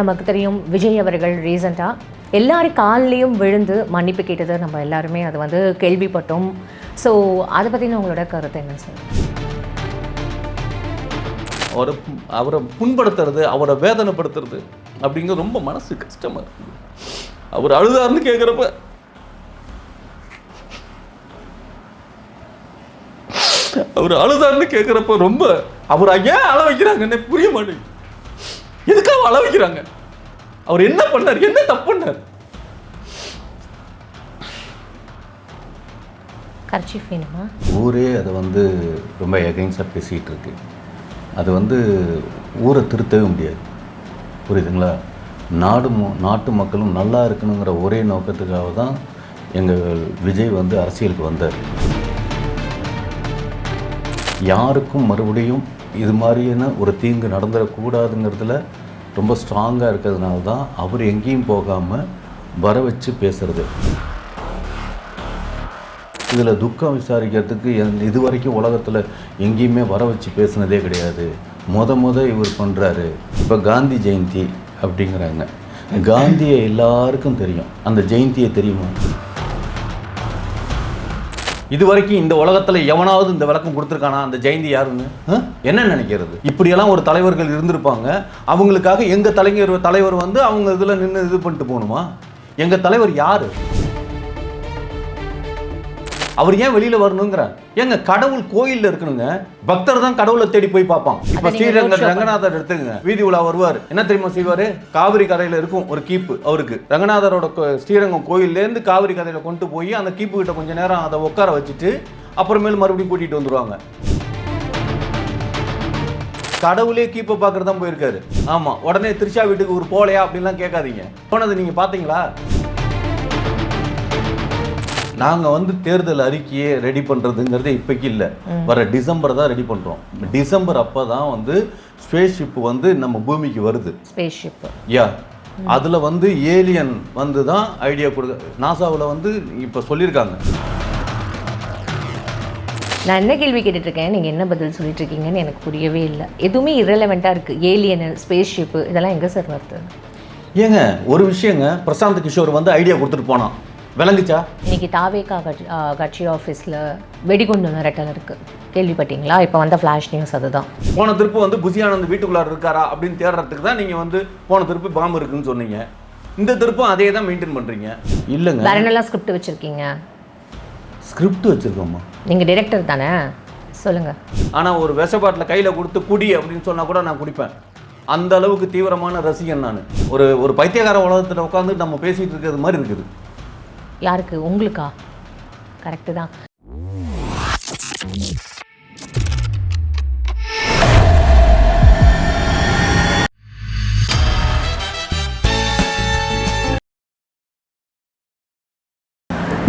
நமக்கு தெரியும் விஜய் அவர்கள் ரீசெண்டாக எல்லாரும் கால்லையும் விழுந்து மன்னிப்பு கேட்டது நம்ம எல்லாருமே அது வந்து கேள்விப்பட்டோம். ஸோ அதை பற்றின உங்களோட கருத்து என்ன சார் அவரை அவரை புண்படுத்துறது அவரை வேதனைப்படுத்துறது அப்படிங்கிறது ரொம்ப மனசு கஷ்டமாக இருக்குது. அவர் அழுதாருன்னு கேட்குறப்ப அவர் அழுதாருன்னு கேட்குறப்ப ரொம்ப அவர் ஏன் அழ வைக்கிறாங்கன்னு புரிய மாட்டேங்குது. எதுக்காக அழ வைக்கிறாங்க அவர் என்ன பண்ணார்? என்ன தப்பு பண்ணார்? கர்ச்சிஃப் வேணுமா? ஊரே அதை வந்து ரொம்ப எகைன்ஸாக பேசிகிட்டு இருக்கு. அது வந்து ஊரை திருத்தவே முடியாது. புரியுதுங்களா? நாடு மு- நாட்டு மக்களும் நல்லா இருக்கணுங்கிற ஒரே நோக்கத்துக்காக தான் எங்கள் விஜய் வந்து அரசியலுக்கு வந்தார். யாருக்கும் மறுபடியும் இது மாதிரியான ஒரு தீங்கு நடந்துடக்கூடாதுங்கிறதுல ரொம்ப ஸ்ட்ராங்காக இருக்கிறதுனால தான் அவர் எங்கேயும் போகாமல் வர வச்சு பேசுகிறது இதில் துக்கம் விசாரிக்கிறதுக்கு என்- இது வரைக்கும் உலகத்தில் எங்கேயுமே வர வச்சு பேசுனதே கிடையாது. முத முத இவர் பண்ணுறாரு இப்போ காந்தி ஜெயந்தி அப்படிங்கிறாங்க. காந்தியை எல்லாருக்கும் தெரியும். அந்த ஜெயந்தியை தெரியுமா? இது வரைக்கும் இந்த உலகத்துல எவனாவது இந்த விளக்கம் கொடுத்துருக்கானா? அந்த ஜெயந்தி யாருன்னு? என்ன நினைக்கிறது? இப்படியெல்லாம் ஒரு தலைவர்கள் இருந்திருப்பாங்க. அவங்களுக்காக எங்க தலைவர் தலைவர் வந்து அவங்க இதுல நின்று இது பண்ணிட்டு போகணுமா? எங்க தலைவர் யாரு? அவர் ஏன் வெளியில வரணுங்கிறார்? ஏங்க கடவுள் கோயில்ல இருக்கணுங்க. பக்தர் தான் கடவுளை தேடி போய் பார்ப்பான். இப்ப ஸ்ரீரங்க ரங்கநாதர் எடுத்துங்க வீதி உலா வருவார். என்ன தெரியுமா செய்வாரு? காவிரி கரையில இருக்கும் ஒரு கீப்பு அவருக்கு. ரங்கநாதரோட ஸ்ரீரங்கம் கோயில்ல இருந்து காவிரி கரையில கொண்டு போய் அந்த கீப்பு கிட்ட கொஞ்ச நேரம் அதை உட்கார வச்சுட்டு அப்புறமேல் மறுபடியும் கூட்டிட்டு வந்துருவாங்க. கடவுளே கீப்பை பார்க்கறது தான் போயிருக்காரு. ஆமா உடனே திருஷா வீட்டுக்கு ஒரு போலையா அப்படின்லாம் கேட்காதீங்க. போனது நீங்க பாத்தீங்களா நாங்கள் வந்து தேர்தல் அறிக்கையை ரெடி பண்ணுறதுங்கிறது இப்போக்கி இல்லை. வர டிசம்பர் தான் ரெடி பண்ணுறோம் டிசம்பர் அப்போ தான் வந்து ஸ்பேஸ் ஷிப் வந்து நம்ம பூமிக்கு வருது. ஸ்பேஸ் ஷிப்பு யா. அதில் வந்து ஏலியன் வந்து தான் ஐடியா கொடுக்க நாசாவில் வந்து இப்போ சொல்லியிருக்காங்க. நான் என்ன கேள்வி கேட்டுட்டு இருக்கேன் நீங்கள் என்ன பதில் சொல்லிட்டு இருக்கீங்கன்னு எனக்கு புரியவே இல்லை. எதுவுமே இரலவெண்ட்டாக இருக்குது ஏலியன் ஸ்பேஸ் ஷிப்பு இதெல்லாம் எங்கே சார் வருது ஏங்க ஒரு விஷயங்க பிரசாந்த் கிஷோர் வந்து ஐடியா கொடுத்துட்டு போனான். விளங்குச்சா? இன்னைக்கு தாவேகா கட்சி ஆஃபீஸில் வெடிகுண்டு மிரட்டல் இருக்குது கேள்விப்பட்டீங்களா? இப்போ வந்த ஃப்ளாஷ் நியூஸ் அதுதான். போன திருப்பு வந்து புசியானந்த் வீட்டுக்குள்ளார இருக்காரா அப்படின்னு தேடுறதுக்கு தான் நீங்கள் வந்து போன திருப்பு பாம்பு இருக்குன்னு சொன்னீங்க. இந்த திருப்பும் அதே தான் மெயின்டைன் பண்ணுறீங்க இல்லைங்க. வேற என்னெல்லாம் ஸ்கிரிப்ட் வச்சுருக்கீங்க? ஸ்கிரிப்ட் வச்சுருக்கோம்மா. நீங்கள் டிரெக்டர் தானே? சொல்லுங்கள் ஆனால் ஒரு விஷப்பாட்டில் கையில் கொடுத்து குடி அப்படின்னு சொன்னால் கூட நான் குடிப்பேன். அந்த அளவுக்கு தீவிரமான ரசிகன் நான். ஒரு ஒரு பைத்தியக்கார உலகத்தில் உட்காந்து நம்ம பேசிகிட்டு இருக்கிறது மாதிரி இருக்குது. யாருக்கு? உங்களுக்கா? கரெக்டு தான்.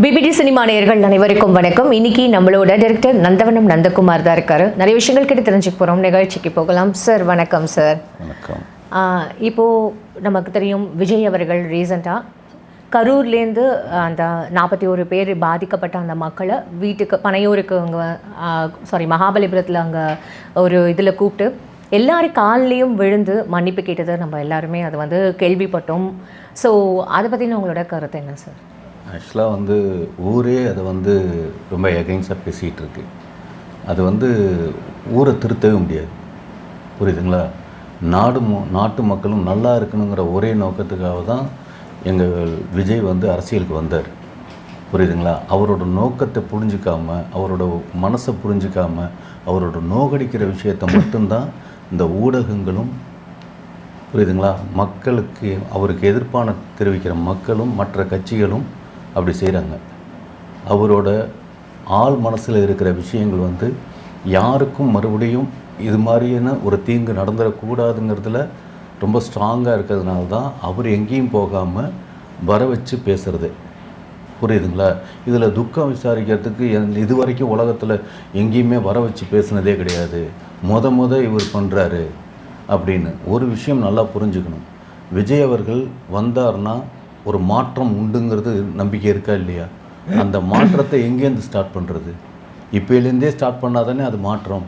பிபிடி சினிமா நேயர்கள் அனைவருக்கும் வணக்கம். இன்னைக்கு நம்மளோட டைரக்டர் நந்தவனம் நந்தகுமார் தான் இருக்காரு. நிறைய விஷயங்கள் கிட்ட தெரிஞ்சுக்க போகிறோம் நிகழ்ச்சிக்கு போகலாம். சார் வணக்கம் சார் வணக்கம். ஆஹ் இப்போ நமக்கு தெரியும் விஜய் அவர்கள் ரீசெண்டாக கரூர்லேருந்து அந்த நாற்பத்தி ஒரு பேர் பாதிக்கப்பட்ட அந்த மக்களை வீட்டுக்கு பனையூருக்கு அங்கே சாரி மகாபலிபுரத்தில் அங்கே ஒரு இதில் கூப்பிட்டு எல்லாரும் கால்லையும் விழுந்து மன்னிப்பு கேட்டதை நம்ம எல்லாருமே அது வந்து கேள்விப்பட்டோம். ஸோ அதை பற்றின உங்களோட கருத்து என்ன சார் ஆக்சுவலாக வந்து ஊரே அதை வந்து ரொம்ப எகைன்ஸாக பேசிகிட்டு இருக்கு. அது வந்து ஊரை திருத்தவே முடியாது. புரியுதுங்களா? நாடு நாட்டு மக்களும் நல்லா இருக்கணுங்கிற ஒரே நோக்கத்துக்காக தான் எங்கள் விஜய் வந்து அரசியலுக்கு வந்தார். புரியுதுங்களா? அவரோட நோக்கத்தை புரிஞ்சிக்காமல் அவரோட மனசை புரிஞ்சிக்காமல் அவரோட நோகடிக்கிற விஷயத்தை மட்டும்தான் இந்த ஊடகங்களும் புரியுதுங்களா? மக்களுக்கு அவருக்கு எதிர்ப்பான தெரிவிக்கிற மக்களும் மற்ற கட்சிகளும் அப்படி செய்கிறாங்க. அவரோட ஆள் மனசில் இருக்கிற விஷயங்கள் வந்து யாருக்கும் மறுபடியும் இது மாதிரியான ஒரு தீங்கு நடந்துடக்கூடாதுங்கிறதுல ரொம்ப ஸ்ட்ராங்காக இருக்கிறதுனால தான் அவர் எங்கேயும் போகாமல் வர வச்சு பேசுறது. புரியுதுங்களா? இதில் துக்கம் விசாரிக்கிறதுக்கு என்- இது வரைக்கும் உலகத்தில் எங்கேயுமே வர வச்சு பேசுனதே கிடையாது. முத முத இவர் பண்ணுறாரு அப்படின்னு ஒரு விஷயம் நல்லா புரிஞ்சுக்கணும். விஜய் அவர்கள் வந்தார்னா ஒரு மாற்றம் உண்டுங்கிறது நம்பிக்கை இருக்கா இல்லையா? அந்த மாற்றத்தை எங்கேருந்து ஸ்டார்ட் பண்ணுறது இப்போலேருந்தே ஸ்டார்ட் பண்ணாதானே அது மாற்றம்?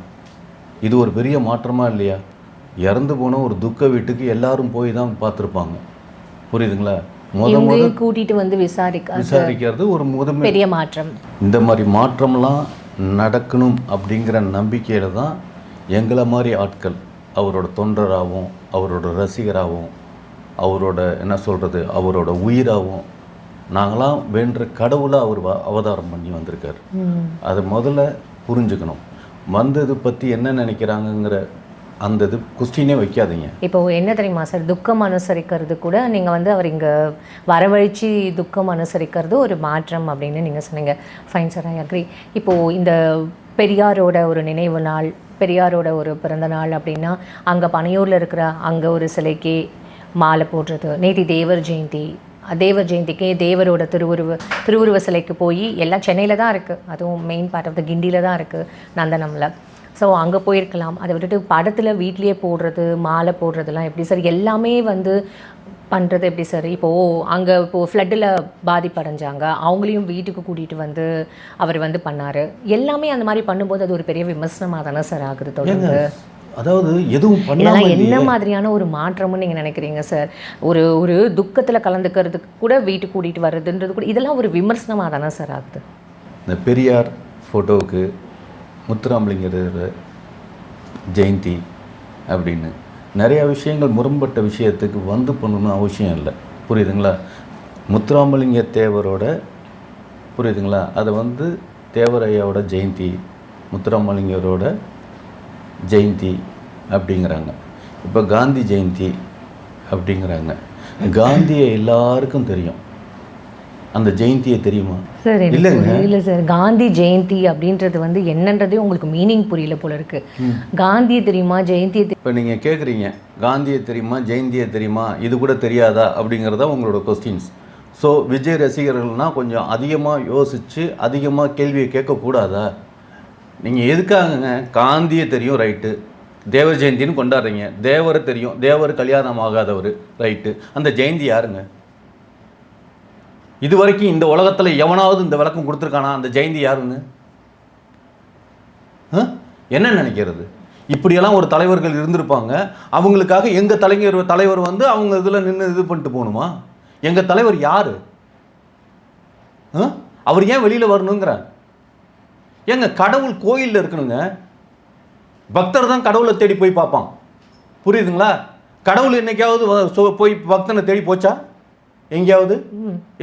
இது ஒரு பெரிய மாற்றமாக இல்லையா? இறந்து போன ஒரு துக்க வீட்டுக்கு எல்லாரும் போய் தான் பார்த்துருப்பாங்க. புரியுதுங்களா? கூட்டிட்டு வந்து விசாரிக்க விசாரிக்கிறது ஒரு முதன்மை பெரிய மாற்றம். இந்த மாதிரி மாற்றம்லாம் நடக்கணும் அப்படிங்கிற நம்பிக்கையில் தான் எங்களை மாதிரி ஆட்கள் அவரோட தொண்டராகவும் அவரோட ரசிகராகவும் அவரோட என்ன சொல்கிறது அவரோட உயிராகவும் நாங்களாம் வேண்டுற கடவுளை அவர் அவதாரம் பண்ணி வந்திருக்காரு. அதை முதல்ல புரிஞ்சுக்கணும். வந்தது பற்றி என்ன நினைக்கிறாங்கங்கிற அந்த இது கொஸ்டினே வைக்காதீங்க. இப்போ என்ன தெரியுமா சார்? துக்கம் அனுசரிக்கிறது கூட நீங்கள் வந்து அவர் இங்கே வரவழைச்சி துக்கம் அனுசரிக்கிறது ஒரு மாற்றம் அப்படின்னு நீங்கள் சொன்னீங்க. ஃபைன் சார் ஐ அக்ரி இப்போது இந்த பெரியாரோட ஒரு நினைவு நாள் பெரியாரோட ஒரு பிறந்த நாள் அப்படின்னா அங்கே பனையூரில் இருக்கிற அங்கே ஒரு சிலைக்கு மாலை போடுறது நேத்தி தேவர் ஜெயந்தி தேவர் ஜெயந்திக்கு தேவரோட திருவுருவ திருவுருவ சிலைக்கு போய் எல்லாம் சென்னையில் தான் இருக்குது அதுவும் மெயின் பார்ட் ஆஃப் த கிண்டியில் தான் இருக்குது நந்தனமில். ஸோ அங்கே போயிருக்கலாம். அதை விட்டுட்டு படத்தில் வீட்லேயே போடுறது மாலை போடுறதுலாம் எப்படி சார்? எல்லாமே வந்து பண்ணுறது எப்படி சார்? இப்போது அங்கே இப்போது ஃப்ளட்டில் பாதிப்படைஞ்சாங்க. அவங்களையும் வீட்டுக்கு கூட்டிகிட்டு வந்து அவர் வந்து பண்ணார். எல்லாமே அந்த மாதிரி பண்ணும்போது அது ஒரு பெரிய விமர்சனமாக தானே சார் ஆகுது தொடர்ந்து? அதாவது எதுவும் பண்ணாம இதெல்லாம் என்ன. மாதிரியான ஒரு மாற்றம்னு நீங்கள் நினைக்கிறீங்க சார்? ஒரு ஒரு துக்கத்தில் கலந்துக்கிறதுக்கு கூட வீட்டுக்கு கூட்டிகிட்டு வர்றதுன்றது கூட இதெல்லாம் ஒரு விமர்சனமாக தானே சார் ஆகுது? இந்த பெரியார் ஃபோட்டோவுக்கு முத்துராமலிங்கர் ஜெயந்தி அப்படின்னு. நிறையா விஷயங்கள் முரண்பட்ட விஷயத்துக்கு வந்து பண்ணணும்னு அவசியம் இல்லை. புரியுதுங்களா? முத்துராமலிங்க தேவரோட புரியுதுங்களா? அதை வந்து தேவரையாவோட ஜெயந்தி முத்துராமலிங்கரோட ஜெயந்தி அப்படிங்கிறாங்க. இப்போ காந்தி ஜெயந்தி அப்படிங்கிறாங்க. காந்தியை எல்லாருக்கும் தெரியும். அந்த ஜெயந்தியை தெரியுமா? சார் இல்லைங்க. புரியல சார். காந்தி ஜெயந்தி அப்படின்றது வந்து என்னன்றதே உங்களுக்கு மீனிங் புரியல போல இருக்கு. காந்தியை தெரியுமா? ஜெயந்தியை இப்போ நீங்கள் கேட்குறீங்க காந்தியை தெரியுமா? ஜெயந்தியை தெரியுமா? இது கூட தெரியாதா? அப்படிங்கிறதா உங்களோட கொஸ்டின்ஸ் ஸோ விஜய் ரசிகர்கள்னால் கொஞ்சம் அதிகமாக யோசித்து அதிகமாக கேள்வியை கேட்கக்கூடாதா? நீங்கள் எதுக்காகங்க காந்தியை தெரியும் ரைட்டு தேவர் ஜெயந்தின்னு கொண்டாடுறீங்க. தேவரை தெரியும். தேவர் கல்யாணம் ஆகாதவர் ரைட்டு அந்த ஜெயந்தி யாருங்க? இது வரைக்கும் இந்த உலகத்தில் எவனாவது இந்த விளக்கம் கொடுத்துருக்கானா? அந்த ஜெயந்தி யாருன்னு? ஆ? என்ன நினைக்கிறது? இப்படியெல்லாம் ஒரு தலைவர்கள் இருந்திருப்பாங்க. அவங்களுக்காக எங்கள் தலைஞர் தலைவர் வந்து அவங்க இதில் நின்று இது பண்ணிட்டு போகணுமா? எங்கள் தலைவர் யார்? அவர் ஏன் வெளியில் வரணுங்கிறார். ஏங்க கடவுள் கோயிலில் இருக்கணுங்க. பக்தர் தான் கடவுளை தேடி போய் பார்ப்பான். புரியுதுங்களா? கடவுள் என்னைக்காவது வ- போய் பக்தனை தேடி போச்சா? எங்கேயாவது?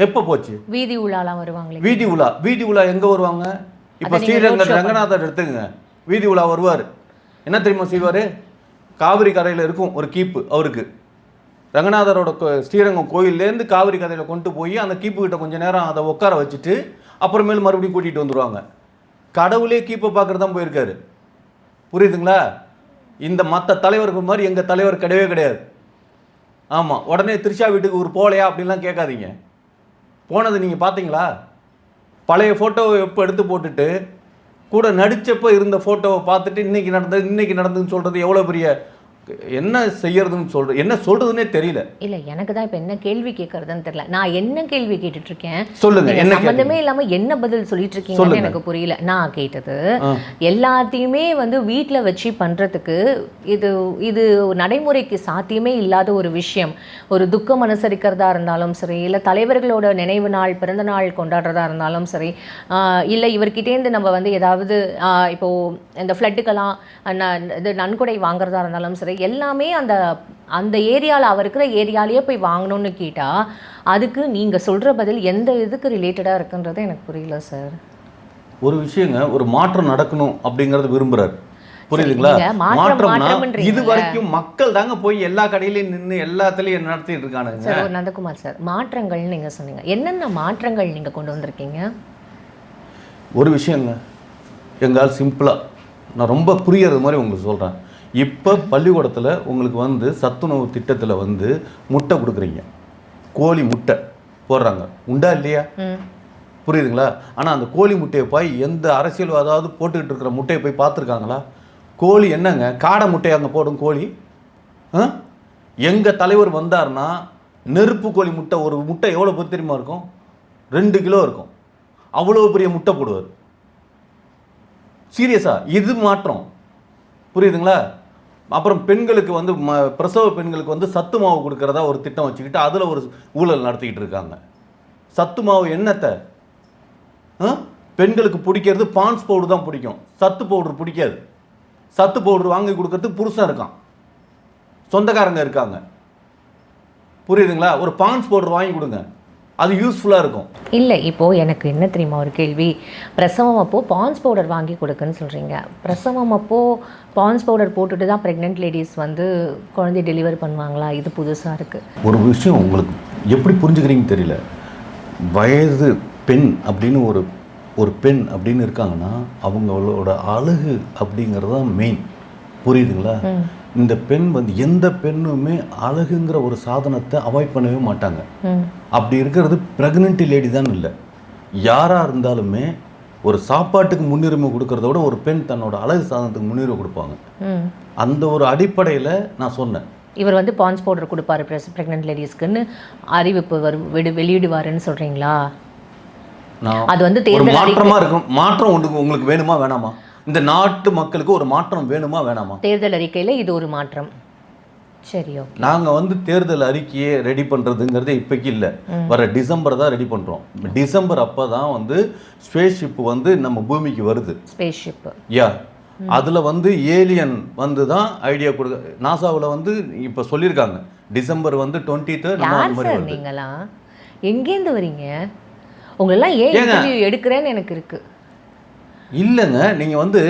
எப்போ போச்சு? வீதி உலாலாம் வருவாங்களே. வீதி உலா. வீதி உலா எங்க வருவாங்க? இப்போ அதை நீங்க ஸ்ரீரங்க road show ரங்கநாதர் எடுத்துங்க வீதி உலா வருவார். என்ன தெரியுமா செய்வார்? காவிரி கரையில் இருக்கும் ஒரு கீப்பு அவருக்கு. ரங்கநாதரோட ஸ்ரீரங்கம் கோயில்லேருந்து காவிரி கரையில் கொண்டு போய் அந்த கீப்பு கிட்ட கொஞ்ச நேரம் அதை உட்கார வச்சுட்டு அப்புறமேல் மறுபடியும் கூட்டிகிட்டு வந்துருவாங்க. கடவுளே கீப்பை பார்க்குறது தான் போயிருக்காரு. புரியுதுங்களா? இந்த மற்ற தலைவர்கள் மாதிரி எங்கள் தலைவர் கிடையவே கிடையாது. ஆமாம் உடனே திருச்சா வீட்டுக்கு ஒரு போலையா அப்படின்லாம் கேட்காதீங்க. போனது நீங்கள் பார்த்தீங்களா? பழைய ஃபோட்டோவை எப்போ எடுத்து போட்டுட்டு கூட நடித்தப்போ இருந்த ஃபோட்டோவை பார்த்துட்டு இன்னைக்கு நடந்தது இன்றைக்கி நடந்ததுன்னு சொல்கிறது எவ்வளோ பெரிய என்ன செய்யறதுன்னு சொல்கிறது என்ன சொல்கிறதுனே தெரியல. இல்ல எனக்கு தான் இப்ப என்ன கேள்வி கேட்கறதுன்னு தெரியல. நான் என்ன கேள்வி கேட்டுட்டு இருக்கேன் சொல்லுங்க, என்ன சம்பந்தமே இல்லாம என்ன பதில் சொல்லிட்டு இருக்கீங்கன்னு. எனக்கு புரியல. நான் கேட்டது. எல்லாத்தையுமே வந்து வீட்ல வச்சு பண்றதுக்கு இது இது நடைமுறைக்கு சாத்தியமே இல்லாத ஒரு விஷயம். ஒரு துக்கம் அனுசரிக்கிறதா இருந்தாலும் சரி இல்ல தலைவர்களோட நினைவு நாள் பிறந்த நாள் கொண்டாடுறதா இருந்தாலும் சரி இல்ல இவர்கிட்டேருந்து நம்ம வந்து ஏதாவது இப்போ இந்த ஃப்ளட்டுக்கெல்லாம் இது நன்கொடை வாங்குறதா இருந்தாலும் சரி எல்லாமே அந்த அந்த ஏரியாவில் அவர் இருக்கிற ஏரியாலேயே போய் வாங்கணும்னு கேட்டால் அதுக்கு நீங்கள் சொல்கிற பதில் எந்த இதுக்கு ரிலேட்டடாக இருக்குன்றது எனக்கு புரியல சார். ஒரு விஷயங்க ஒரு மாற்றம் நடக்கணும் அப்படிங்கறத விரும்புறாரு. புரியுதுங்களா? நீங்க மாற்றம் மாற்றம்னா. இது வரைக்கும் மக்கள் தாங்க போய் எல்லா கடையிலையும் நின்று எல்லாத்துலயும் நடத்திட்டு இருக்கானுங்க? சார் நந்தகுமார் சார் மாற்றங்கள் நீங்கள் சொன்னீங்க. என்னென்ன மாற்றங்கள் நீங்கள் கொண்டு வந்திருக்கீங்க? ஒரு விஷயங்க எங்கால் சிம்பிளாக நான் ரொம்ப புரியறது மாதிரி உங்களுக்கு சொல்கிறேன் இப்போ பள்ளிக்கூடத்தில் உங்களுக்கு வந்து சத்துணவு திட்டத்தில் வந்து முட்டை கொடுக்குறீங்க. கோழி முட்டை போடுறாங்க. உண்டா இல்லையா? புரியுதுங்களா? ஆனால் அந்த கோழி முட்டையை போய் எந்த அரசியல்வாதாவது போட்டுக்கிட்டு இருக்கிற முட்டையை போய் பார்த்துருக்காங்களா? கோழி என்னங்க? காடை முட்டையை அங்கே போடும் கோழி? எங்கள் தலைவர் வந்தார்னா நெருப்பு கோழி முட்டை ஒரு முட்டை எவ்வளோ பெரிய தெரியுமா இருக்கும்? ரெண்டு கிலோ இருக்கும். அவ்வளோ பெரிய முட்டை போடுவார். சீரியஸா? இது மாற்றம். புரியுதுங்களா? அப்புறம் பெண்களுக்கு வந்து ம பிரசவ பெண்களுக்கு வந்து சத்து மாவு கொடுக்கறதா ஒரு திட்டம் வச்சுக்கிட்டு அதில் ஒரு ஊழல் நடத்திக்கிட்டு இருக்காங்க. சத்து மாவு என்னத்தை? பெண்களுக்கு பிடிக்கிறது பான்ஸ் பவுடர் தான் பிடிக்கும். சத்து பவுடர் பிடிக்காது. சத்து பவுடர் வாங்கி கொடுக்கறதுக்கு புருஷன் இருக்கான். சொந்தக்காரங்க இருக்காங்க. புரியுதுங்களா? ஒரு பான்ஸ் பவுடர் வாங்கி கொடுங்க. அது யூஸ்ஃபுல்லாக இருக்கும். இல்லை இப்போது எனக்கு என்ன தெரியுமா ஒரு கேள்வி? பிரசவம் அப்போ பான்ஸ் பவுடர் வாங்கி கொடுக்குன்னு சொல்கிறீங்க பிரசவம் அப்போ பான்ஸ் பவுடர் போட்டுட்டு தான் ப்ரெக்னென்ட் லேடிஸ் வந்து குழந்தை டெலிவரி பண்ணுவாங்களா? இது புதுசாக இருக்குது ஒரு விஷயம் உங்களுக்கு எப்படி புரிஞ்சுக்கிறீங்கன்னு தெரியல. வயது பெண் அப்படின்னு ஒரு ஒரு பெண் அப்படின்னு இருக்காங்கன்னா அவங்களோட அழகு அப்படிங்கிறது தான் மெயின் புரியுதுங்களா? இந்த பெண் வந்து எந்த பெண்ணுமே அழகுங்கிற ஒரு சாதனத்தை அவாய்ட் பண்ணவே மாட்டாங்க. அப்படி இருக்கிறது ப்ரெக்னென்ட் லேடி தான் இல்லை. யாராக இருந்தாலுமே ஒரு சாப்பாட்டுக்கு முன்னுரிமை கொடுக்கறத விட ஒரு பெண் தன்னோட அழகு சாதனத்துக்கு முன்னுரிமை கொடுப்பாங்க. அந்த ஒரு அடிப்படையில் நான் சொன்னேன். இவர் வந்து பான்ஸ் பவுடர் கொடுப்பாரு ப்ரெக்னென்ட் லேடிஸ்க்குன்னு அறிவிப்பு வரு வெடு வெளியிடுவாருன்னு சொல்கிறீங்களா அது வந்து தேர்தல் அறிக்கை மாற்றமா இருக்கும். மாற்றம் உங்களுக்கு வேணுமா வேணாமா? இந்த நாட்டு மக்களுக்கு ஒரு மாற்றம் வேணுமா வேணாமா? தேர்தல் அறிக்கையில் இது ஒரு மாற்றம். சரி ஓகே நாங்க வந்து தேர்தல் அறிக்கையை ரெடி பண்றதுங்கிறது இப்போக்கி இல்லை. வர டிசம்பர் தான் ரெடி பண்றோம். டிசம்பர் அப்போ தான் வந்து ஸ்பேஸ் ஷிப் வந்து நம்ம பூமிக்கு வருது. ஸ்பேஸ் ஷிப்பு யா அதுல வந்து ஏலியன் வந்து தான் ஐடியா கொடுக்க நாசாவில் வந்து இப்போ சொல்லியிருக்காங்க. டிசம்பர் வந்து டுவெண்ட்டி நம்ம அந்த மாதிரி வருது. நீங்களாம்? எங்கேருந்து வரீங்க? உங்களெல்லாம் ஏன் எடுக்கிறேன்னு எனக்கு இருக்கு. இல்லைங்க நீங்க வந்து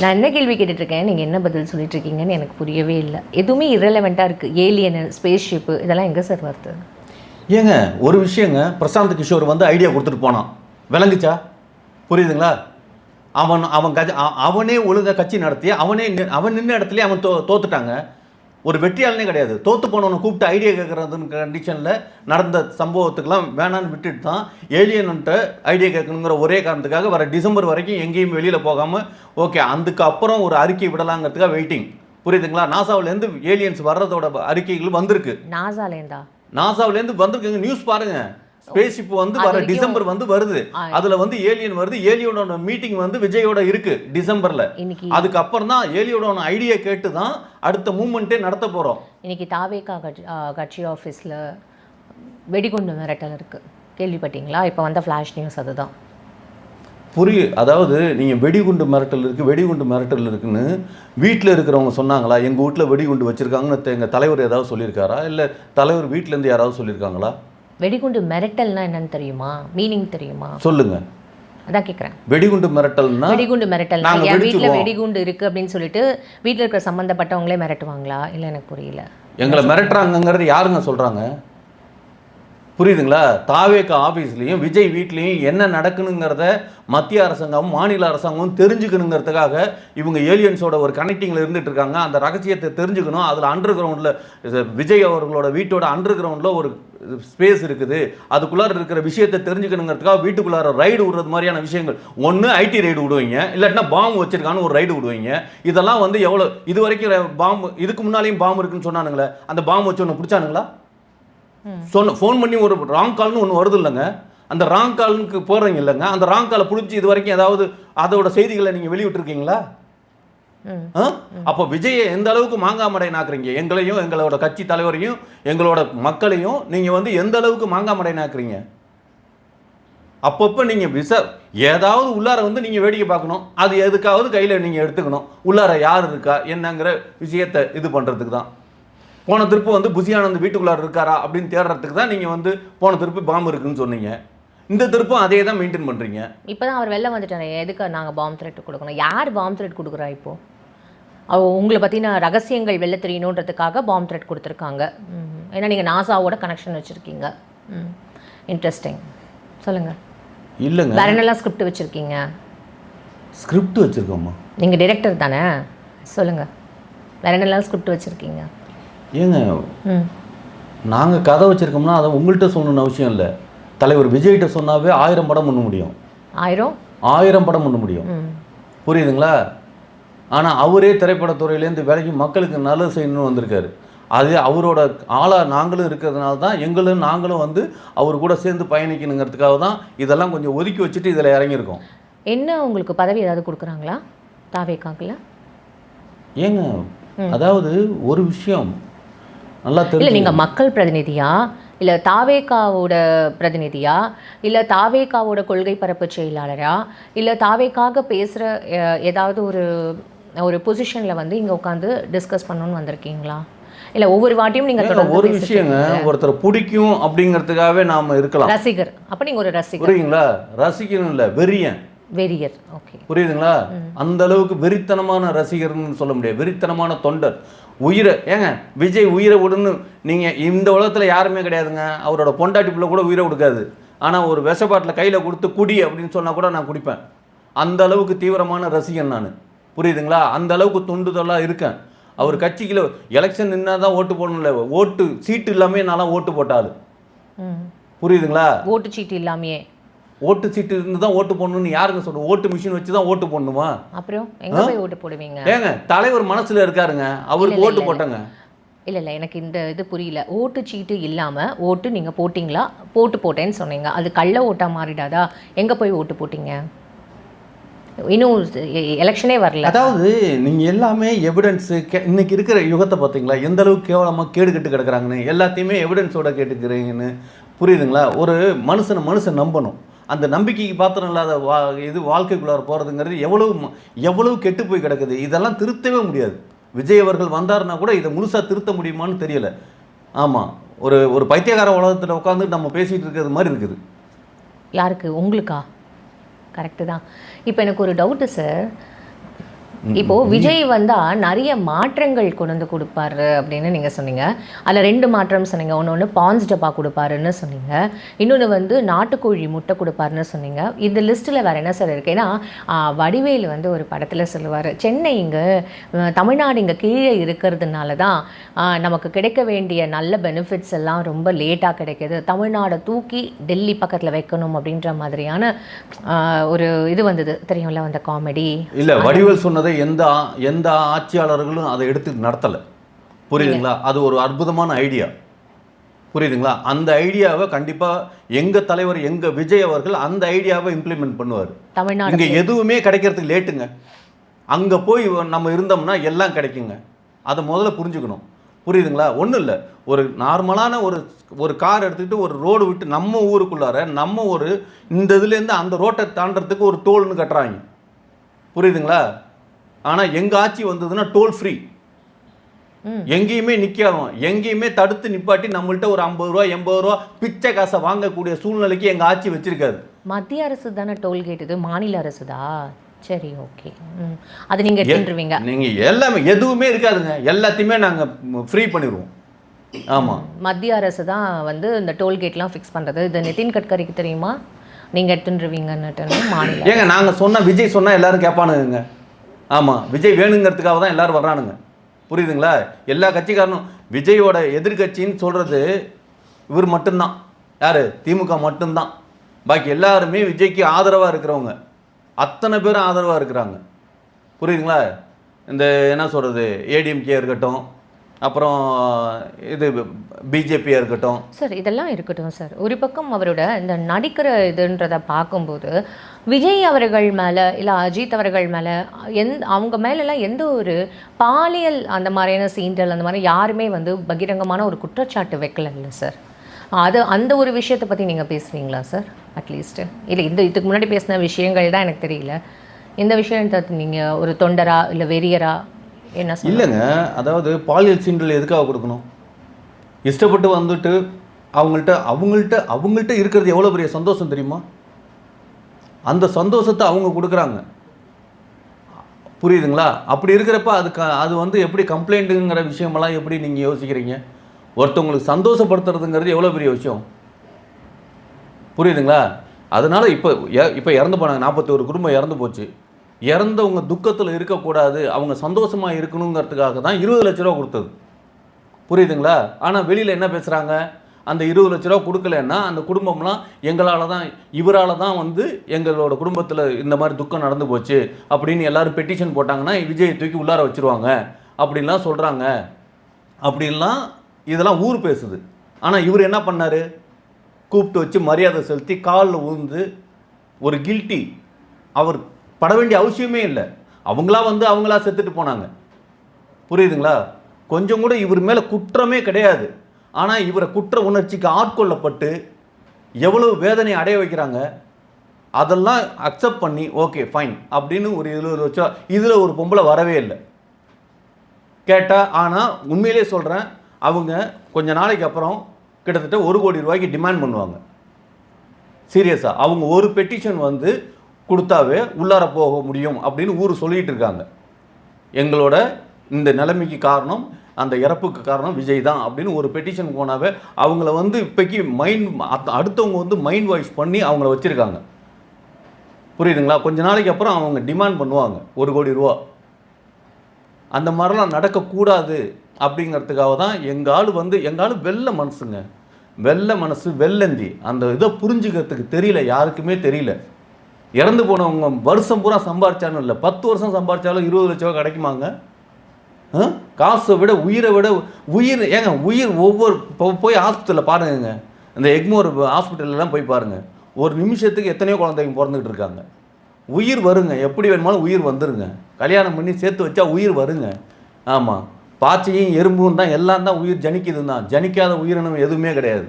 நான் என்ன கேள்வி கேட்டுட்டு இருக்கேன் நீங்கள் என்ன பதில் சொல்லிட்டு இருக்கீங்கன்னு எனக்கு புரியவே இல்லை. எதுவுமே இரலவெண்ட்டாக இருக்குது ஏலியன் ஸ்பேஸ் ஷிப்பு இதெல்லாம் எங்கே சார் வருது ஏங்க ஒரு விஷயங்க பிரசாந்த் கிஷோர் வந்து ஐடியா கொடுத்துட்டு போனான். விளங்குச்சா? புரியுதுங்களா? அவன் அவன் கஜ அவனே ஒழுங்கா கட்சி நடத்தி அவனே அவன் நின்ன இடத்துலயே அவன் தோ தோத்துட்டாங்க. ஒரு வெற்றியாளனே கிடையாது. தோத்து போனவனை கூப்பிட்டு ஐடியா கேட்குறதுன்னு கண்டிஷனில் நடந்த சம்பவத்துக்கெல்லாம் வேணான்னு விட்டுட்டு தான் ஏலியன்ட்ட ஐடியா கேட்கணுங்கிற ஒரே காரணத்துக்காக வர டிசம்பர் வரைக்கும் எங்கேயும் வெளியில் போகாமல் ஓகே அதுக்கு அப்புறம் ஒரு அறிக்கை விடலாங்கிறதுக்காக வெயிட்டிங் புரியுதுங்களா? நாசாவிலேருந்து ஏலியன்ஸ் வர்றதோட அறிக்கைகள் வந்திருக்கு. நாசாலேந்தா? நாசாவிலேருந்து வந்திருக்குங்க நியூஸ் பாருங்க. ஸ்பேஸ் ஷிப் வந்து வர டிசம்பர் வந்து வருது. அதுல வந்து ஏலியன் வருது. ஏலியனோட மீட்டிங் வந்து விஜயோட இருக்கு டிசம்பர்ல அதுக்கப்புறம் தான் ஏலியோட ஐடியா கேட்டு தான் அடுத்த மூமெண்ட்டே நடத்த போறோம். இன்னைக்கு தாவேகா கட்சி ஆஃபீஸில் வெடிகுண்டு மிரட்டல் இருக்குது கேள்விப்பட்டீங்களா? இப்போ வந்த ஃப்ளாஷ் நியூஸ் அதுதான். புரிய அதாவது நீங்க வெடிகுண்டு மிரட்டல் இருக்கு வெடிகுண்டு மிரட்டல் இருக்குன்னு வீட்டில் இருக்கிறவங்க சொன்னாங்களா? எங்க வீட்டில் வெடிகுண்டு வச்சிருக்காங்கன்னு தெ- எங்க தலைவர் ஏதாவது சொல்லியிருக்காரா? இல்ல தலைவர் வீட்ல இருந்து யாராவது சொல்லியிருக்காங்களா? வெடிகுண்டு மிரட்டல்னா என்னன்னு தெரியுமா? மீனிங் தெரியுமா? சொல்லுங்க. அதான் கேட்குறேன் வெடிகுண்டு மிரட்டல்னா வெடிகுண்டு மிரட்டல். என் வீட்டில். வெடிகுண்டு இருக்குது அப்படின்னு சொல்லிட்டு வீட்டில் இருக்கிற சம்மந்தப்பட்டவங்களே மிரட்டுவாங்களா? இல்லை எனக்கு புரியல. எங்களை மிரட்டுறாங்கங்கிறது யாருங்க சொல்றாங்க? புரியுதுங்களா? தாவேக்க ஆஃபீஸ்லேயும் விஜய் வீட்லேயும் என்ன நடக்குனுங்கிறத மத்திய அரசாங்கமும் மாநில அரசாங்கமும் தெரிஞ்சுக்கணுங்கிறதுக்காக இவங்க ஏலியன்ஸோட ஒரு கனெக்டிங்கில் இருந்துட்டு இருக்காங்க. அந்த ரகசியத்தை தெரிஞ்சுக்கணும். அதில் அண்டர் கிரவுண்டில் விஜய் அவர்களோட வீட்டோட அண்டர் கிரவுண்டில் ஒரு ஸ்பேஸ் இருக்குது. அதுக்குள்ளார இருக்கிற விஷயத்தை தெரிஞ்சுக்கணுங்கிறதுக்காக வீட்டுக்குள்ளார ரைடு விடுறது மாதிரியான விஷயங்கள். ஒன்று ஐடி ரைடு விடுவீங்க. இல்லாட்டினா பாம்பு வச்சிருக்கான்னு ஒரு ரைடு விடுவீங்க. இதெல்லாம் வந்து எவ்வளோ இது வரைக்கும் பாம்பு இதுக்கு முன்னாலேயும் பாம்பு இருக்குன்னு சொன்னானுங்களே. அந்த பாம்பு வச்சு ஒன்று பிடிச்சானுங்களா? சொன்ன ஃபோன் பண்ணி ஒரு ராங் கால்னு ஒன்று வருது இல்லைங்க. அந்த ராங் காலுக்கு போடுறீங்க இல்லைங்க. அந்த ராங் காலை பிடிச்சி இது வரைக்கும் ஏதாவது அதோட செய்திகளை நீங்கள் வெளியிட்டிருக்கீங்களா? அப்போ விஜயை எந்த அளவுக்கு மாங்காய் மடை நாக்குறீங்க எங்களையும் எங்களோட கட்சி தலைவரையும் எங்களோட மக்களையும் நீங்கள் வந்து எந்த அளவுக்கு மாங்காய் மடை நாக்குறீங்க அப்பப்போ நீங்கள் விச ஏதாவது உள்ளார வந்து நீங்கள் வேடிக்கை பார்க்கணும். அது எதுக்காவது கையில் நீங்கள் எடுத்துக்கணும். உள்ளார யார் இருக்கா? என்னங்கிற விஷயத்தை இது பண்ணுறதுக்கு தான். போன திருப்பு வந்து புசியானந்த் வீட்டுக்குள்ளார இருக்காரா அப்படின்னு தேடுறதுக்கு தான் நீங்கள் வந்து போன திருப்பு பாம்பு இருக்குன்னு சொன்னீங்க. இந்த திருப்பும் அதே தான் மெயின்டைன் பண்ணுறீங்க இப்போ தான் அவர் வெளில வந்துட்டாரு. எதுக்கு நாங்கள் பாம் த்ரெட் கொடுக்கணும்? யார் பாம் த்ரெட் கொடுக்குறா இப்போ? அவ உங்களை பற்றின ரகசியங்கள் வெளில தெரியணுன்றதுக்காக பாம் த்ரெட் கொடுத்துருக்காங்க. ம். ஏன்னா நீங்கள் நாசாவோட கனெக்ஷன் வச்சுருக்கீங்க. ம். இன்ட்ரெஸ்டிங் சொல்லுங்கள் இல்லைங்க. வேற என்னெல்லாம் ஸ்கிரிப்ட் வச்சுருக்கீங்க? ஸ்கிரிப்ட் வச்சுருக்கோம்மா. நீங்கள் டிரெக்டர் தானே? சொல்லுங்கள் வேற என்னெல்லாம் ஸ்கிரிப்ட் வச்சுருக்கீங்க? ஏங்க ம். நாங்கள் கதை வச்சுருக்கோம்னா அதை உங்கள்கிட்ட சொல்லணும்னு அவசியம் இல்லை. தலைவர் விஜய்கிட்ட சொன்னாவே ஆயிரம் படம் பண்ண முடியும். ஆயிரம்? ஆயிரம் படம் பண்ண முடியும். ம். புரியுதுங்களா? ஆனால் அவரே திரைப்படத்துறையிலேருந்து விலகி மக்களுக்கு நல்லது செய்யணும்னு வந்திருக்காரு. அது அவரோட ஆளாக நாங்களும் இருக்கிறதுனால தான் எங்களும் நாங்களும் வந்து அவர் கூட சேர்ந்து பயணிக்கணுங்கிறதுக்காக தான் இதெல்லாம் கொஞ்சம் ஒதுக்கி வச்சுட்டு இதில் என்ன உங்களுக்கு பதவி ஏதாவது கொடுக்குறாங்களா? தாவேக்காக்கில்? ஏங்க அதாவது ஒரு விஷயம் நல்லா இல்லை நீங்கள் மக்கள் பிரதிநிதியா? இல்லை தாவேகாவோட பிரதிநிதியா? இல்லை தாவேகாவோட கொள்கை பரப்பு செயலாளரா? இல்லை தாவேக்காக பேசுகிற ஏதாவது ஒரு ஒரு பொசிஷனில் வந்து இங்கே உட்காந்து டிஸ்கஸ் பண்ணணும்னு வந்திருக்கீங்களா? இல்லை ஒவ்வொரு வாட்டியும் நீங்கள் ஒரு விஷயங்க ஒருத்தர் பிடிக்கும் அப்படிங்கிறதுக்காகவே நாம இருக்கலாம். ரசிகர். அப்போ நீங்கள் ஒரு ரசிகர். புரியுதுங்களா? ரசிக்கணும் இல்லை வெறியன். வெறியர். ஓகே. புரியுதுங்களா? அந்த அளவுக்கு வெறித்தனமான ரசிகர்னு சொல்ல முடியாது. வெறித்தனமான தொண்டர். உயிரை ஏங்க விஜய் உயிரை விடுன்னு நீங்க இந்த உலகத்துல யாருமே கிடையாதுங்க. அவரோட பொண்டாட்டி பிள்ளை கூட உயிரை கொடுக்காது. ஆனா ஒரு விஷப்பாட்டில் கையில கொடுத்து குடி அப்படின்னு சொன்னா கூட நான் குடிப்பேன். அந்த அளவுக்கு தீவிரமான ரசிகன் நான். புரியுதுங்களா? அந்த அளவுக்கு துண்டுதலா இருக்கேன். அவர் கட்சிக்குள்ள எலெக்ஷன் நின்னா தான் ஓட்டு போடணும்ல. ஓட்டு சீட்டு இல்லாமே நான்லாம் ஓட்டு போட்டாள் ம். புரியுதுங்களா? ஓட்டுச்சீட்டு இல்லாமையே. ஓட்டு சீட்டு இருந்து தான் ஓட்டு போடணும்னு யாருங்க சொல்றது? ஓட்டு மிஷின் வச்சு தான் ஓட்டு போடணுமா? அப்புறம் எங்கே போய் ஓட்டு போடுவீங்க? ஏங்க தலைவர் மனசுல இருக்காருங்க. அவருக்கு ஓட்டு போட்டங்க. இல்லை இல்லை எனக்கு இந்த இது புரியல. ஓட்டு சீட்டு இல்லாமல் ஓட்டு நீங்கள் போட்டிங்களா? போட்டு போட்டேன்னு சொன்னீங்க. அது கள்ள ஓட்டா மாறிடாதா? எங்கே போய் ஓட்டு போட்டீங்க? இன்னும் எலெக்ஷனே வரல. அதாவது நீங்க எல்லாமே எவிடன்ஸ் இன்னைக்கு இருக்கிற யுகத்தை பார்த்தீங்களா எந்த அளவுக்கு கேவலமா கேடு கெட்டு கிடக்குறாங்கன்னு எல்லாத்தையுமே எவிடன்ஸோட கேட்டுக்கிறீங்கன்னு புரியுதுங்களா? ஒரு மனுஷனை மனுஷன் நம்பணும். அந்த நம்பிக்கைக்கு பாத்திரம் இல்லாத வா இது வாழ்க்கைக்குள்ளார போகிறதுங்கிறது எவ்வளவு எவ்வளவு கெட்டு போய் கிடக்குது? இதெல்லாம் திருத்தவே முடியாது. விஜய் அவர்கள் வந்தாருன்னா கூட இதை முழுசாக திருத்த முடியுமான்னு தெரியல. ஆமாம் ஒரு ஒரு பைத்தியக்கார உலகத்தில் உட்காந்து நம்ம பேசிகிட்டு இருக்கிறது மாதிரி இருக்குது. யாருக்கு? உங்களுக்கா? கரெக்டு தான். இப்போ எனக்கு ஒரு டவுட்டு சார் இப்போ விஜய் வந்தா நிறைய மாற்றங்கள் கொண்டு வந்து கொடுப்பாரு அப்படின்னு நீங்க சொன்னீங்க. அதில் ரெண்டு மாற்றம் சொன்னீங்க. ஒன்று ஒன்று பான்ஸ் டப்பா கொடுப்பாருன்னு சொன்னீங்க. இன்னொன்று வந்து நாட்டுக்கோழி முட்டை கொடுப்பாருன்னு சொன்னீங்க. இந்த லிஸ்ட்டில் வேற என்ன சார் இருக்கு? ஏன்னா வடிவேலு வந்து ஒரு படத்தில் சொல்லுவார். சென்னை இங்கே தமிழ்நாடு இங்கே கீழே இருக்கிறதுனால தான் நமக்கு கிடைக்க வேண்டிய நல்ல பெனிஃபிட்ஸ் எல்லாம் ரொம்ப லேட்டாக கிடைக்குது. தமிழ்நாடை தூக்கி டெல்லி பக்கத்தில் வைக்கணும் அப்படின்ற மாதிரியான ஒரு இது வந்தது. தெரியும்ல அந்த காமெடி இல்ல வடிவேல் சொன்னதை எந்த எந்த ஆட்சியாளர்களும் அதை எடுத்து நடத்தல. புரியுதுங்களா? அது ஒரு அற்புதமான ஐடியா. புரியுதுங்களா? அந்த ஐடியாவை கண்டிப்பா எங்க தலைவர் எங்க விஜய் அவர்கள் அந்த ஐடியாவை இம்ப்ளிமெண்ட் பண்ணுவார். இங்க எதுவுமே கிடைக்கிறதுக்கு லேட்டுங்க. அங்க போய் நம்ம இருந்தோம்னா எல்லாம் கிடைக்குங்க. அதை முதல்ல புரிஞ்சுக்கணும். புரியுதுங்களா? ஒன்றும் இல்லை. ஒரு நார்மலான ஒரு ஒரு கார் எடுத்துக்கிட்டு ஒரு ரோடு விட்டு நம்ம ஊருக்குள்ளார நம்ம ஒரு இந்த இதுலேருந்து அந்த ரோட்டை தாண்டறதுக்கு ஒரு டோல்னு கட்டுறாங்க. புரியுதுங்களா? ஆனால் எங்கள் ஆட்சி வந்ததுன்னா டோல் ஃப்ரீ ம். எங்கேயுமே நிற்காம எங்கேயுமே தடுத்து நிப்பாட்டி நம்மள்ட்ட ஒரு ஐம்பது ரூபா எண்பது ரூபா பிச்சை காசை வாங்கக்கூடிய சூழ்நிலைக்கு எங்கள் ஆட்சி வச்சிருக்காது மத்திய அரசு தானே டோல்கேட் இது? மாநில அரசுதா? சரி ஓகே அது நீங்கள் எடுத்துருவீங்க நீங்க எல்லாமே எதுவுமே இருக்காதுங்க. எல்லாத்தையுமே நாங்க ஃப்ரீ பண்ணிடுவோம் ஆமா. மத்திய அரசு தான் வந்து இந்த டோல்கேட்லாம் ஃபிக்ஸ் பண்ணுறது இது நிதின் கட்கரிக்கு தெரியுமா? நீங்கள் எடுத்துருவீங்கன்னுட்டு மாநில ஏங்க நாங்க சொன்னா விஜய் சொன்னா எல்லாரும் கேட்பானுங்க ஆமாம் விஜய் வேணுங்கிறதுக்காக தான் எல்லாரும் வர்றானுங்க. புரியுதுங்களா? எல்லா கட்சிக்காரனும் விஜயோட எதிர்க்கட்சின்னு சொல்கிறது இவர் மட்டும்தான். யார்? திமுக மட்டும்தான். பாக்கி எல்லாருமே விஜய்க்கு ஆதரவாக இருக்கிறவங்க. அத்தனை பேரும் ஆதரவாக இருக்கிறாங்க. புரியுதுங்களா? இந்த என்ன சொல்கிறது ஏடிஎம்கே இருக்கட்டும் அப்புறம் இது பிஜேபியாக இருக்கட்டும். சார் இதெல்லாம் இருக்கட்டும் சார். ஒரு பக்கம் அவரோட இந்த நடிக்கிற இதுன்றதை பார்க்கும்போது விஜய் அவர்கள் மேலே இல்லை அஜித் அவர்கள் மேலே எந் அவங்க மேலெல்லாம் எந்த ஒரு பாலியல் அந்த மாதிரியான சீண்டல் அந்த மாதிரி யாருமே வந்து பகிரங்கமான ஒரு குற்றச்சாட்டு வைக்கல இல்லை சார். அது அந்த ஒரு விஷயத்தை பற்றி நீங்கள் பேசுவீங்களா சார் அட்லீஸ்ட்டு இல்லை இந்த இதுக்கு முன்னாடி பேசின விஷயங்கள் தான் எனக்கு தெரியல. இந்த விஷயத்தை நீங்கள் ஒரு தொண்டரா இல்லை வெறியரா என்ன இல்லைங்க. அதாவது பாலியல் சீண்டல் எதுக்காக கொடுக்கணும்? இஷ்டப்பட்டு வந்துட்டு அவங்கள்ட்ட அவங்கள்ட்ட அவங்கள்ட்ட இருக்கிறது எவ்வளோ பெரிய சந்தோஷம் தெரியுமா? அந்த சந்தோஷத்தை அவங்க கொடுக்குறாங்க. புரியுதுங்களா? அப்படி இருக்கிறப்ப அதுக்கு அது வந்து எப்படி கம்ப்ளைண்ட்டுங்கிற விஷயமெல்லாம் எப்படி நீங்கள் யோசிக்கிறீங்க? ஒருத்தவங்களுக்கு சந்தோஷப்படுத்துறதுங்கிறது எவ்வளோ பெரிய விஷயம்? புரியுதுங்களா? அதனால் இப்போ இப்போ இறந்து போனாங்க. நாற்பத்தோரு குடும்பம் இறந்து போச்சு. இறந்தவங்க துக்கத்தில் இருக்கக்கூடாது அவங்க சந்தோஷமாக இருக்கணுங்கிறதுக்காக தான் இருபது லட்ச ரூபா கொடுத்தது. புரியுதுங்களா? ஆனால் வெளியில் என்ன பேசுகிறாங்க அந்த இருபது லட்ச ரூபா கொடுக்கலன்னா அந்த குடும்பம்லாம் எங்களால் தான் இவரால் தான் வந்து எங்களோட குடும்பத்தில் இந்த மாதிரி துக்கம் நடந்து போச்சு அப்படின்னு எல்லாரும் பெட்டிஷன் போட்டாங்கன்னா விஜயை தூக்கி உள்ளார வச்சுருவாங்க அப்படின்லாம் சொல்கிறாங்க அப்படின்லாம் இதெல்லாம் ஊர் பேசுது. ஆனால் இவர் என்ன பண்ணார்? கூப்பிட்டு வச்சு மரியாதை செலுத்தி காலில் உழுந்து ஒரு கில்ட்டி அவர் பட வேண்டிய அவசியமே இல்லை. அவங்களா வந்து அவங்களா செத்துட்டு போனாங்க. புரியுதுங்களா? கொஞ்சம் கூட இவர் மேலே குற்றமே கிடையாது. ஆனால் இவரை குற்ற உணர்ச்சிக்கு ஆட்கொள்ளப்பட்டு எவ்வளவு வேதனை அடைய வைக்கிறாங்க அதெல்லாம் அக்செப்ட் பண்ணி ஓகே ஃபைன் அப்படின்னு ஒரு இதில் வச்சா இதில் ஒரு பொம்பளை வரவே இல்லை. கேட்டால் ஆனால் உண்மையிலே சொல்கிறேன் அவங்க கொஞ்ச நாளைக்கு அப்புறம் கிட்டத்தட்ட ஒரு கோடி ரூபாய்க்கு டிமாண்ட் பண்ணுவாங்க. சீரியஸாக அவங்க ஒரு பெட்டிஷன் வந்து கொடுத்தாவே உள்ளார போக முடியும் அப்படின்னு ஊர் சொல்லிட்டு இருக்காங்க எங்களோட இந்த நிலைமைக்கு காரணம் அந்த இறப்புக்கு காரணம் விஜய் தான் அப்படின்னு ஒரு பெட்டிஷன் போனாவே அவங்கள வந்து இப்போக்கி மைண்ட் அடுத்தவங்க வந்து மைண்ட் வாய்ஸ் பண்ணி அவங்கள வச்சுருக்காங்க. புரியுதுங்களா? கொஞ்ச நாளைக்கு அப்புறம் அவங்க டிமாண்ட் பண்ணுவாங்க ஒரு கோடி ரூபா. அந்த மாதிரிலாம் நடக்கக்கூடாது அப்படிங்கிறதுக்காக தான் எங்கள் ஆள் வந்து எங்கள் ஆள் வெள்ள மனசுங்க. வெள்ள மனசு வெள்ளந்தி. அந்த இதை புரிஞ்சுக்கிறதுக்கு தெரியல யாருக்குமே தெரியல. இறந்து போனவங்க வருஷம் பூரா சம்பாரிச்சாலும் இல்லை. பத்து வருஷம் சம்பாரிச்சாலும் இருபது லட்ச ரூபா கிடைக்குமாங்க? ஆ? காசை விட உயிரை விட உயிர் ஏங்க உயிர் ஒவ்வொரு இப்போ போய் ஹாஸ்பிட்டலில் பாருங்கங்க. இந்த எக்மோர் ஹாஸ்பிட்டல்லாம் போய் பாருங்கள் ஒரு நிமிஷத்துக்கு எத்தனையோ குழந்தைங்க பிறந்துக்கிட்டு இருக்காங்க. உயிர் வருங்க. எப்படி வேணுமாலும் உயிர் வந்துருங்க. கல்யாணம் பண்ணி சேர்த்து வச்சா உயிர் வருங்க. ஆமாம் பாச்சையும் எறும்பும் தான் எல்லாம் தான் உயிர் ஜனிக்குது தான். ஜனிக்காத உயிரினம் எதுவுமே கிடையாது.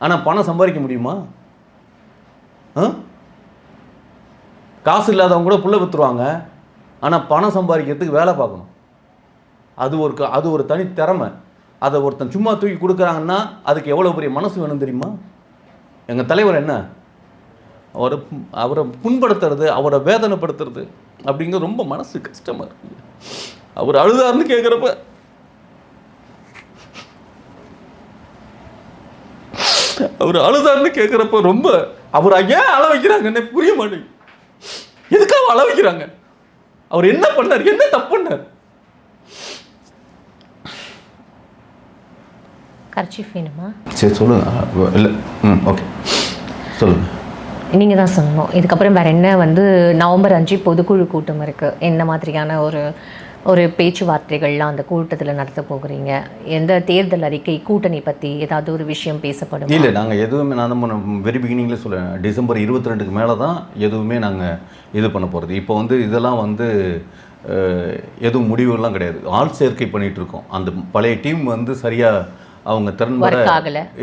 ஆனால் பணம் சம்பாதிக்க முடியுமா? ஆ? காசு இல்லாதவங்க கூட புள்ள விற்றுருவாங்க ஆனால் பணம் சம்பாதிக்கிறதுக்கு வேலை பார்க்கணும். அது ஒரு க- அது ஒரு தனி திறமை. அதை ஒருத்தன் சும்மா தூக்கி கொடுக்குறாங்கன்னா அதுக்கு எவ்வளோ பெரிய மனசு வேணும் தெரியுமா? எங்கள் தலைவர் என்ன? அவரை அவரை புண்படுத்துறது அவரை வேதனைப்படுத்துறது அப்படிங்கிற ரொம்ப மனசு கஷ்டமாக இருக்கு. அவர் அழுதாருன்னு கேட்குறப்ப அவர் அழுதாருன்னு கேட்குறப்ப ரொம்ப அவர் ஏன் அழ வைக்கிறாங்கன்னு புரிய மாட்டேங்குது. எதுக்காக அழ வைக்கிறாங்க அவர் என்ன பண்ணார்? என்ன தப்பு பண்ணார்? கர்ச்சீஃப் வேணுமா? சரி சொல்லுங்க. இல்லை ம் ஓகே. சொல்லுங்கள் நீங்கள் தான் சொல்லணும். இதுக்கப்புறம் வேறு என்ன வந்து நவம்பர் அஞ்சு பொதுக்குழு கூட்டம் இருக்குது என்ன மாதிரியான ஒரு ஒரு பேச்சுவார்த்தைகள்லாம் அந்த கூட்டத்தில் நடத்த போகிறீங்க? எந்த தேர்தல் அறிக்கை கூட்டணி பற்றி ஏதாவது ஒரு விஷயம் பேசப்படும்? இல்லை நாங்கள் எதுவுமே நான் தான் வெரி பிகினிங்கில் சொல்கிறேன் டிசம்பர் இருபத்தி ரெண்டுக்கு மேலே தான் எதுவுமே நாங்கள் இது பண்ண போகிறது இப்போ வந்து இதெல்லாம் வந்து எதுவும் முடிவுலாம் கிடையாது. ஆள் சேர்க்கை பண்ணிகிட்ருக்கோம் இருக்கோம். அந்த பழைய டீம் வந்து சரியாக அவங்க திறன்பட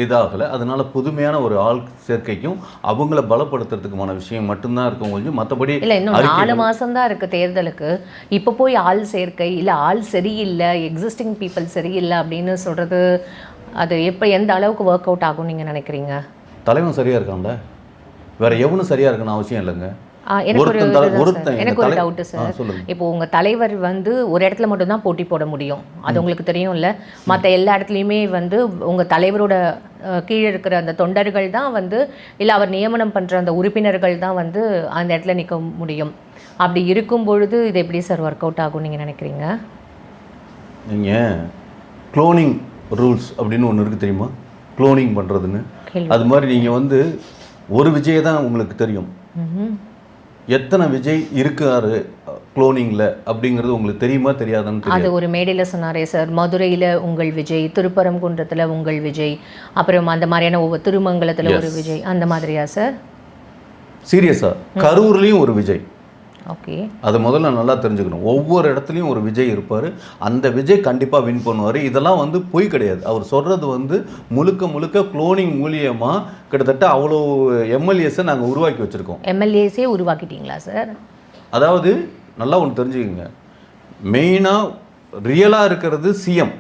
இதாகலை. அதனால புதுமையான ஒரு ஆள் சேர்க்கைக்கும் அவங்கள பலப்படுத்துறதுக்குமான விஷயம் மட்டும்தான் இருக்கும் கொஞ்சம் மற்றபடி இல்லை இன்னும் நாலு மாதம்தான் இருக்குது தேர்தலுக்கு. இப்போ போய் ஆள் சேர்க்கை இல்லை ஆள் சரியில்லை எக்ஸிஸ்டிங் பீப்புள் சரியில்லை அப்படின்னு சொல்கிறது அது எப்போ எந்த அளவுக்கு ஒர்க் அவுட் ஆகும்னு நீங்கள் நினைக்கிறீங்க? தலைவன் சரியாக இருக்கான்ல? வேற எவனும் சரியாக இருக்கணும் அவசியம் இல்லைங்க. எனக்கு ஒரு டவுட்டு சார். இப்போ உங்க தலைவர் வந்து ஒரு இடத்துல மட்டும்தான் போட்டி போட முடியும். அது உங்களுக்கு தெரியும்ல. மற்ற எல்லா இடத்துலையுமே வந்து உங்க தலைவரோட கீழே இருக்கிற அந்த தொண்டர்கள் தான் வந்து இல்லை அவர் நியமனம் பண்ற அந்த உறுப்பினர்கள் தான் வந்து அந்த இடத்துல நிற்க முடியும். அப்படி இருக்கும் பொழுது இது எப்படி சார் ஒர்க் அவுட் ஆகும் நீங்க நினைக்கிறீங்க? நீங்கள் க்ளோனிங் ரூல்ஸ் அப்படின்னு ஒன்று இருக்குது தெரியுமா? க்ளோனிங் பண்ணுறதுன்னு. அது மாதிரி நீங்கள் வந்து ஒரு விஜய் தான் உங்களுக்கு தெரியும். எத்தனை விஜய் இருக்காரு க்ளோனிங்கில் அப்படிங்கிறது உங்களுக்கு தெரியுமா தெரியாதான்னு தெரியாது. அது ஒரு மேடையில் சொன்னாரே சார். மதுரையில் உங்கள் விஜய் திருப்பரங்குன்றத்தில் உங்கள் விஜய் அப்புறம் அந்த மாதிரியான ஒவ்வொரு திருமங்கலத்தில் ஒரு விஜய் அந்த மாதிரியா சார்? சீரியஸாக கரூர்லேயும் ஒரு விஜய். ஓகே அதை முதல்ல நல்லா தெரிஞ்சுக்கணும். ஒவ்வொரு இடத்துலையும் ஒரு விஜய் இருப்பார். அந்த விஜய் கண்டிப்பாக வின் பண்ணுவார். இதெல்லாம் வந்து பொய் கிடையாது. அவர் சொல்கிறது வந்து முழுக்க முழுக்க க்ளோனிங் மூலியமாக கிட்டத்தட்ட அவ்வளோ எம்எல்ஏஸை நாங்கள் உருவாக்கி வச்சுருக்கோம். எம்எல்ஏஸே உருவாக்கிட்டீங்களா சார் அதாவது நல்லா ஒன்று தெரிஞ்சுக்கங்க. மெயினாக ரியலாக இருக்கிறது சிஎம்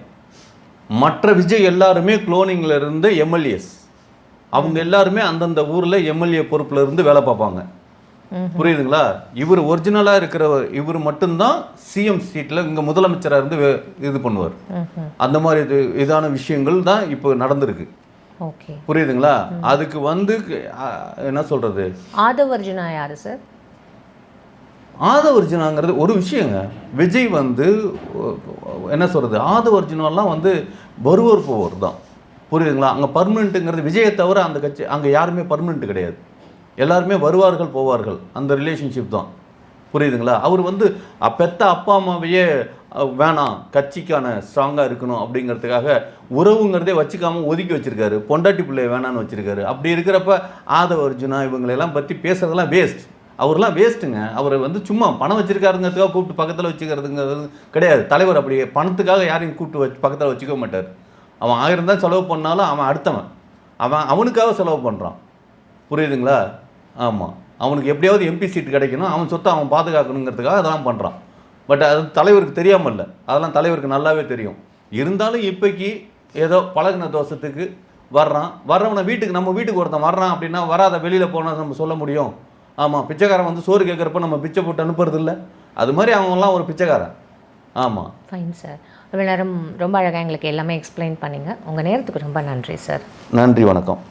மற்ற விஜய் எல்லாருமே குளோனிங்கில் இருந்த எம்எல்ஏஸ் அவங்க எல்லாருமே அந்தந்த ஊரில் எம்எல்ஏ பொறுப்பில் இருந்து வேலை பார்ப்பாங்க. புரியுதுங்களா? இவர் ஒரிஜினலாக இருக்கிறவர் இவர் மட்டும்தான் சிஎம் சீட்டில் இங்கே முதலமைச்சராக இருந்து இது பண்ணுவார். அந்த மாதிரி இது இதான விஷயங்கள் தான் இப்போ நடந்திருக்கு. புரியுதுங்களா? அதுக்கு வந்து என்ன சொல்கிறது ஆதவ் அர்ஜுனா யாரு சார்? ஆதவர்ஜுனாங்கிறது ஒரு விஷயங்க. விஜய் வந்து என்ன சொல்கிறது ஆதவர்ஜுனாலாம் வந்து வருவர் போவர் தான் புரியுதுங்களா? அங்கே பர்மனெண்ட்டுங்கிறது விஜயை தவிர அந்த கட்சி அங்கே யாருமே பர்மனெண்ட் கிடையாது. எல்லாருமே வருவார்கள் போவார்கள். அந்த ரிலேஷன்ஷிப் தான். புரியுதுங்களா? அவர் வந்து பெத்த அப்பா அம்மாவையே வேணாம் கட்சிக்கான ஸ்ட்ராங்காக இருக்கணும் அப்படிங்கிறதுக்காக உறவுங்கிறதே வச்சுக்காமல் ஒதுக்கி வச்சிருக்காரு. பொண்டாட்டி பிள்ளைய வேணான்னு வச்சுருக்காரு. அப்படி இருக்கிறப்ப ஆதவ அர்ஜுனா இவங்களெல்லாம் பற்றி பேசுறதெல்லாம் வேஸ்ட் அவர்லாம் வேஸ்ட்டுங்க அவர் வந்து சும்மா பணம் வச்சுருக்காருங்கிறதுக்காக கூப்பிட்டு பக்கத்தில் வச்சுக்கிறதுங்கிறது கிடையாது. தலைவர் அப்படி பணத்துக்காக யாரையும் கூப்பிட்டு வச்சு பக்கத்தில் வச்சுக்க மாட்டார். அவன் ஆயிரம் தான் செலவு பண்ணாலும் அவன் அடுத்தவன். அவன் அவனுக்காக செலவு பண்ணுறான் புரியுதுங்களா? ஆமாம் அவனுக்கு எப்படியாவது எம்பி சீட் கிடைக்கணும். அவன் சொத்தை அவன் பாதுகாக்கணுங்கிறதுக்காக அதெல்லாம் பண்ணுறான் பட் அது தலைவருக்கு தெரியாமல் இல்லை. அதெல்லாம் தலைவருக்கு நல்லாவே தெரியும். இருந்தாலும் இப்போக்கி ஏதோ பழகுன தோஷத்துக்கு வர்றான். வர்றவனை வீட்டுக்கு நம்ம வீட்டுக்கு ஒருத்தன் வர்றான் அப்படின்னா வராத வெளியில் போனால் நம்ம சொல்ல முடியும். ஆமாம் பிச்சைக்காரன் வந்து சோறு கேட்குறப்ப நம்ம பிச்சை போட்டு அனுப்புறது இல்லை. அது மாதிரி அவங்கெல்லாம் ஒரு பிச்சைக்காரன். ஆமாம் ஃபைன் சார் இவ்வளோ நேரம் ரொம்ப அழகாக எங்களுக்கு எல்லாமே எக்ஸ்பிளைன் பண்ணீங்க. உங்கள் நேரத்துக்கு ரொம்ப நன்றி சார் நன்றி வணக்கம்.